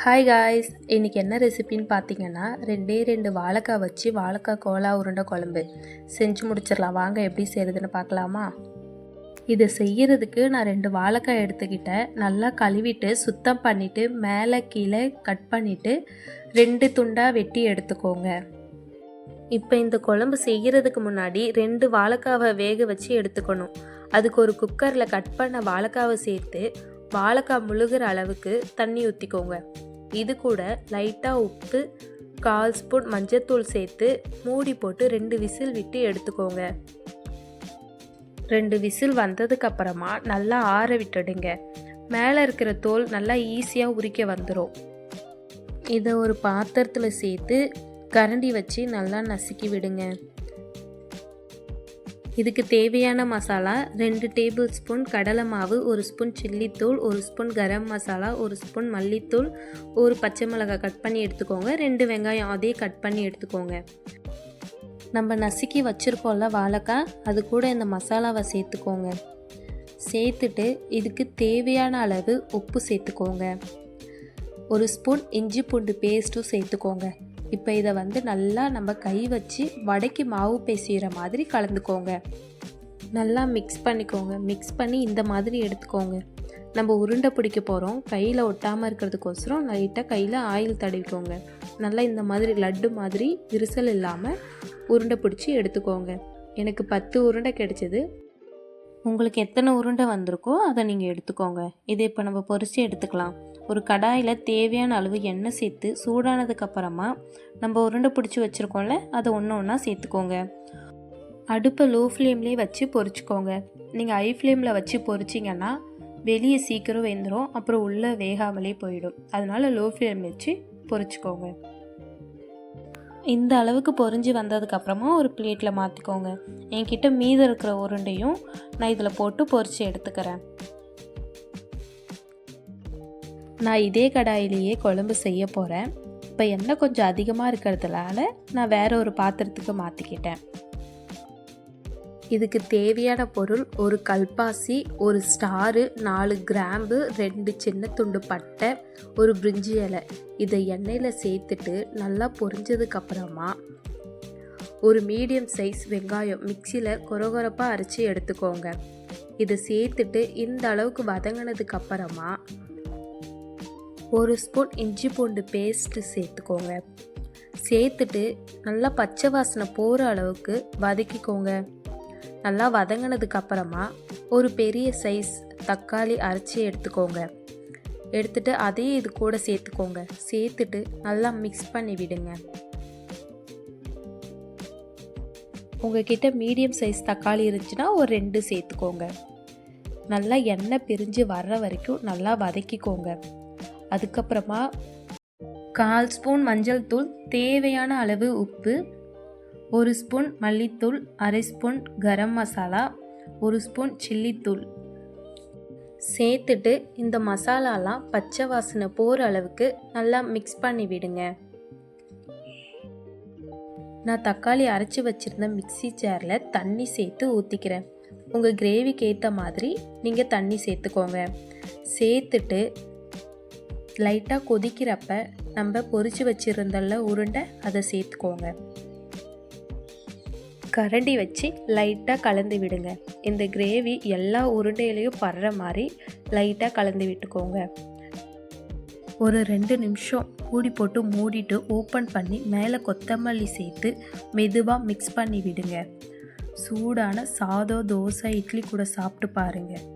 Hi guys இன்றைக்கி என்ன ரெசிபின்னு பார்த்தீங்கன்னா ரெண்டே ரெண்டு வாழைக்காய் வச்சு வாழைக்காய் கோலா உருண்டை குழம்பு. செஞ்சு முடிச்சிடலாம். வாங்க எப்படி செய்கிறதுன்னு பார்க்கலாமா இதை செய்யறதுக்கு நான் ரெண்டு வாழைக்காய் எடுத்துக்கிட்டேன். நல்லா கழுவிட்டு சுத்தம் பண்ணிவிட்டு மேலே கீழே கட் பண்ணிவிட்டு ரெண்டு துண்டாக வெட்டி எடுத்துக்கோங்க. இப்போ இந்த குழம்பு செய்கிறதுக்கு முன்னாடி ரெண்டு வாழைக்காவை வேக வச்சு எடுத்துக்கணும். அதுக்கு ஒரு குக்கரில் கட் பண்ண வாழைக்காவை சேர்த்து வாழைக்காய் முழுகிற அளவுக்கு தண்ணி ஊற்றிக்கோங்க இது கூட லைட்டாக உப்பு கால் ஸ்பூன் மஞ்சத்தூள் சேர்த்து மூடி போட்டு ரெண்டு விசில் விட்டு எடுத்துக்கோங்க. ரெண்டு விசில் வந்ததுக்கப்புறமா நல்லா ஆற விட்டுடுங்க. மேலே இருக்கிற தோல் நல்லா ஈஸியாக உரிக்க வந்துடும் இதை ஒரு பாத்திரத்தில் சேர்த்து கரண்டி வச்சு நல்லா நசுக்கி விடுங்க. இதுக்கு தேவையான மசாலா ரெண்டு டேபிள் ஸ்பூன் கடலை மாவு ஒரு ஸ்பூன் சில்லித்தூள் ஒரு ஸ்பூன் கரம் மசாலா ஒரு ஸ்பூன் மல்லித்தூள் ஒரு பச்சை மிளகாய் கட் பண்ணி எடுத்துக்கோங்க. ரெண்டு வெங்காயம் அதே கட் பண்ணி எடுத்துக்கோங்க. நம்ம நசுக்கி வச்சுருப்போம்ல வாழைக்காய் அது கூட இந்த மசாலாவை சேர்த்துக்கோங்க. சேர்த்துட்டு இதுக்கு தேவையான அளவு உப்பு சேர்த்துக்கோங்க. ஒரு ஸ்பூன் இஞ்சி பூண்டு பேஸ்ட்டும் சேர்த்துக்கோங்க. இப்போ இதை வந்து நல்லா நம்ம கை வச்சு வடைக்கு மாவு பேசுகிற மாதிரி கலந்துக்கோங்க. நல்லா மிக்ஸ் பண்ணிக்கோங்க. மிக்ஸ் பண்ணி இந்த மாதிரி எடுத்துக்கோங்க. நம்ம உருண்டை பிடிக்க போகிறோம் கையில் ஒட்டாமல் இருக்கிறதுக்கோசரம் லைட்டாக கையில் ஆயில் தடவிக்கோங்க. நல்லா இந்த மாதிரி லட்டு மாதிரி விரிசல் இல்லாமல் உருண்டை பிடிச்சி எடுத்துக்கோங்க. எனக்கு பத்து உருண்டை கிடைச்சிது. உங்களுக்கு எத்தனை உருண்டை வந்திருக்கோ அதை நீங்கள் எடுத்துக்கோங்க. இதை இப்போ நம்ம பொரிச்சு எடுத்துக்கலாம். ஒரு கடாயில் தேவையான அளவு எண்ணெய் சேர்த்து சூடானதுக்கு அப்புறமா நம்ம உருண்டை பிடிச்சி வச்சுருக்கோம்ல அதை ஒன்று ஒன்றா சேர்த்துக்கோங்க. அடுப்பை லோ ஃப்ளேம்லேயே வச்சு பொரிச்சுக்கோங்க. நீங்கள் ஹை ஃப்ளேமில் வச்சு பொரிச்சிங்கன்னா வெளியே சீக்கிரம் வெந்துடும் அப்புறம் உள்ளே வேகாமலே போயிடும். அதனால் லோ ஃப்ளேம் வச்சு பொரிச்சுக்கோங்க. இந்த அளவுக்கு பொரிஞ்சு வந்ததுக்கப்புறமா ஒரு பிளேட்டில் மாற்றிக்கோங்க என்கிட்ட மீதம் இருக்கிற உருண்டையும் நான் இதில் போட்டு பொரித்து எடுத்துக்கிறேன். நான் இதே கடாயிலேயே குழம்பு செய்ய போகிறேன் இப்போ எண்ணெய் கொஞ்சம் அதிகமாக இருக்கிறதுனால நான் வேற ஒரு பாத்திரத்துக்கு மாற்றிக்கிட்டேன் இதுக்கு தேவையான பொருள் ஒரு கல்பாசி ஒரு ஸ்டாரு நாலு கிராம்பு ரெண்டு சின்ன துண்டு பட்டை ஒரு பிரிஞ்சி இலை. இதை எண்ணெயில் சேர்த்துட்டு நல்லா பொரிஞ்சதுக்கப்புறமா ஒரு மீடியம் சைஸ் வெங்காயம் மிக்சியில் கொரகொரப்பாக அரைச்சி எடுத்துக்கோங்க. இதை சேர்த்துட்டு இந்த அளவுக்கு வதங்கினதுக்கப்புறமா ஒரு ஸ்பூன் இஞ்சி பூண்டு பேஸ்ட்டு சேர்த்துக்கோங்க. சேர்த்துட்டு நல்லா பச்சை வாசனை போகிற அளவுக்கு வதக்கிக்கோங்க. நல்லா வதங்கினதுக்கு அப்புறமா ஒரு பெரிய சைஸ் தக்காளி அரைச்சி எடுத்துக்கோங்க. எடுத்துட்டு அதையும் இது கூட சேர்த்துக்கோங்க. சேர்த்துட்டு நல்லா மிக்ஸ் பண்ணி விடுங்க. உங்ககிட்ட மீடியம் சைஸ் தக்காளி இருந்துச்சுன்னா ஒரு ரெண்டு சேர்த்துக்கோங்க. நல்லா எண்ணெய் பிரிஞ்சு வர்ற வரைக்கும் நல்லா வதக்கிக்கோங்க. அதுக்கப்புறமா கால் ஸ்பூன் மஞ்சள் தூள் தேவையான அளவு உப்பு ஒரு ஸ்பூன் மல்லித்தூள் அரை ஸ்பூன் கரம் மசாலா ஒரு ஸ்பூன் சில்லித்தூள் சேர்த்துட்டு இந்த மசாலாலாம் பச்சை வாசனை போகிற அளவுக்கு நல்லா மிக்ஸ் பண்ணி விடுங்க. நான் தக்காளி அரைச்சி வச்சுருந்த மிக்சி ஜாரில் தண்ணி சேர்த்து ஊற்றிக்கிறேன் உங்கள் கிரேவிக்கு ஏற்ற மாதிரி நீங்கள் தண்ணி சேர்த்துக்கோங்க. சேர்த்துட்டு லைட்டாக கொதிக்கிறப்ப நம்ம பொறிச்சு வச்சுருந்தல உருண்டை அதை சேர்த்துக்கோங்க. கரண்டி வச்சு லைட்டாக கலந்து விடுங்க. இந்த கிரேவி எல்லா உருண்டையிலையும் படுற மாதிரி லைட்டாக கலந்து விட்டுக்கோங்க. ஒரு ரெண்டு நிமிஷம் மூடி போட்டு மூடிட்டு ஓப்பன் பண்ணி மேலே கொத்தமல்லி சேர்த்து மெதுவாக மிக்ஸ் பண்ணி விடுங்க. சூடான சாதம் தோசை இட்லி கூட சாப்பிட்டு பாருங்கள்